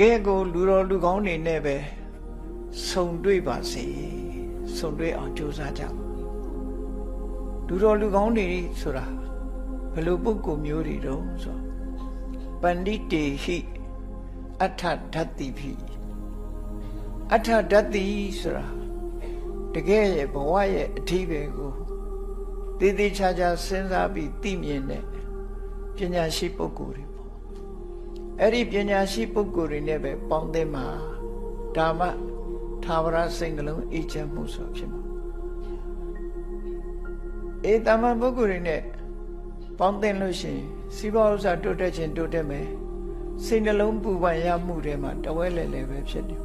ကယ်ကိုလူတော်လူကောင်းတွေနဲ့ပဲဆုံတွေ့ပါစေဆုံတွေ့အောင်ကြိုးစားကြပါလူတော်လူကောင်းတွေဆိုတာဘယ်လိုပုဂ္ဂိုလ်မျိုးတွေတုံးဆိုပန္တိတေဟိအထဓတ္တိဖိအထဓတ္တိဆိုတာတကယ်ရဲ့ဘဝရဲ့အထီးပဲကိုတည်တည်ချာချာစဉ်းစားပြီးသိမြင်တဲ့ပညာရှိပုဂ္ဂိုလ်တွေပေါ့ အဲ့ဒီပညာရှိပုဂ္ဂိုလ်တွေနဲ့ပဲပေါင်းသင်းမှာဒါမှသာဝရစိတ်နှလုံးအေးချမ်းမှုဆိုဖြစ်မှာအေးတမန်ပုဂ္ဂိုလ်တွေနဲ့ပေါင်းသင်းလို့ရှိရင်စီးပွားဥစ္စာတိုးတက်ခြင်းတိုးတက်မယ်စိတ်နှလုံးပူပန်ရမှုတွေမှာတဝဲလဲလဲပဲဖြစ်တယ်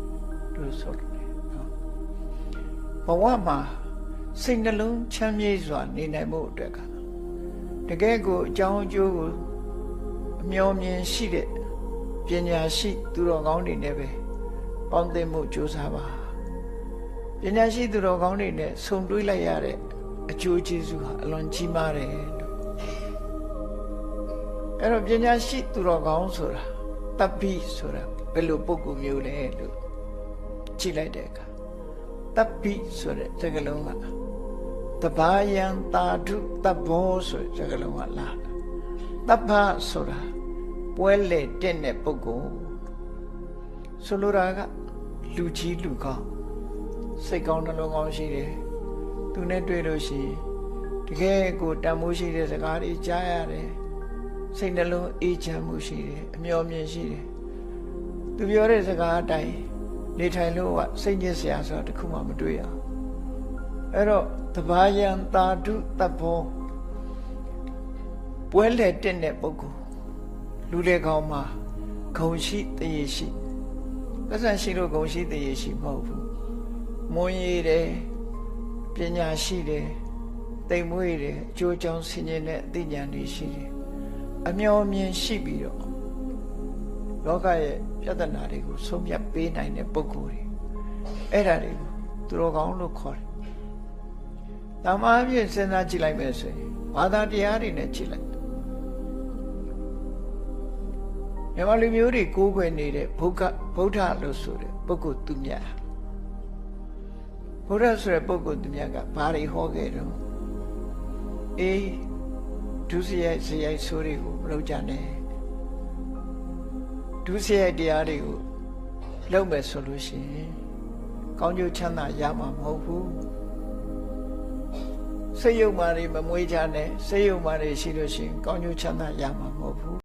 သူဆိုတယ်နော်ဘဝမှာစိတ်နှလုံးချမ်းမြေ့စွာနေနိုင်မှုအတွက်ကတကယ်ကိုအကြောင်းအကျိုးကိုအမျော်မြင်ရှိတဲ့ ပညာရှိသူတော်ကောင်းတွေနဲ့ပဲပေါင်းသင်းမှုကြိုးစားပါပညာရှိသူတော်ကောင်းတွေနဲ့ဆုံတွေ့လိုက်ရတဲ့အကျိုးကျေးဇူးဟာအလွန်ကြီးမားတယ်လို့အဲ့တော့ပညာရှိသူတော်ကောင်းဆိုတာတပ်ပိဆိုတာဘယ်လိုပုံကူမျိုးလဲလို့ကြည့်လိုက်တဲ့အခါတပ်ပိဆိုတဲ့စကားလုံးကတဘာယံတာဓုတပ်ဘောဆိုတဲ့စကားလုံးကလာတပ်ဖဆိုတာ ပွဲလေတဲ့တဲ့ပုဂ္ဂိုလ်ဆိုလိုတာကလူကြီးလူကောင်းစိတ်ကောင်းနှလုံးကောင်းရှိတယ်သူနဲ့တွေ့လို့ရှိရင်တကယ်ကိုတန်မိုးရှိတဲ့စကားတွေကြားရတယ်စိတ်နှလုံးအေးချမ်းမှုရှိတယ်အမျှော်မြင်ရှိတယ်သူပြောတဲ့စကားအတိုင်းနေထိုင်လို့ကစိတ်ညစ်စရာဆိုတာတခုမှမတွေ့ရဘူးအဲ့တော့တဘာယံတာဓုတပ်ဘောပွဲလေတဲ့တဲ့ပုဂ္ဂိုလ် လူလေကောင်းမှာဂုံရှိတရေရှိပတ်စံရှိလို့ဂုံရှိတရေရှိမဟုတ်ဘူးမွန်ရည်တယ်ပညာရှိတယ်တိမ်မွေးတယ်အကျိုးကြောင့်ဆင်ခြင်တဲ့အသိဉာဏ်တွေရှိတယ်အမျော်မြင်ရှိပြီးတော့လောကရဲ့ပြဿနာတွေကိုဆုံးဖြတ်ပေးနိုင်တဲ့ပုဂ္ဂိုလ်တွေအဲ့ဒါတွေကိုသူတော်ကောင်းလို့ခေါ်တယ်။တမားပြည့်စဉ်းစားကြည့်လိုက်မယ်ဆိုရင်ဘာသာတရားတွေနဲ့ကြည့်လိုက် မြန်မာလူမျိုးတွေကိုးကွယ်နေတဲ့ဘုရားဗုဒ္ဓလို့ဆိုတဲ့ပုဂ္ဂိုလ်သူမြတ်ဘုရားဆိုတဲ့ပုဂ္ဂိုလ်သူမြတ်ကဘာတွေဟောခဲ့တော့အေးဒုစရိုက်စရိုက်ဆိုးတွေကိုမလုပ်ကြနဲ့ဒုစရိုက်တရားတွေကိုလုပ်မယ်ဆိုလို့ရှိရင်ကောင်းကျိုးချမ်းသာရမှာမဟုတ်ဘူးစိတ်ယုံမာတွေမမွေးကြနဲ့စိတ်ယုံမာတွေရှိလို့ရှိရင်ကောင်းကျိုးချမ်းသာရမှာမဟုတ်ဘူး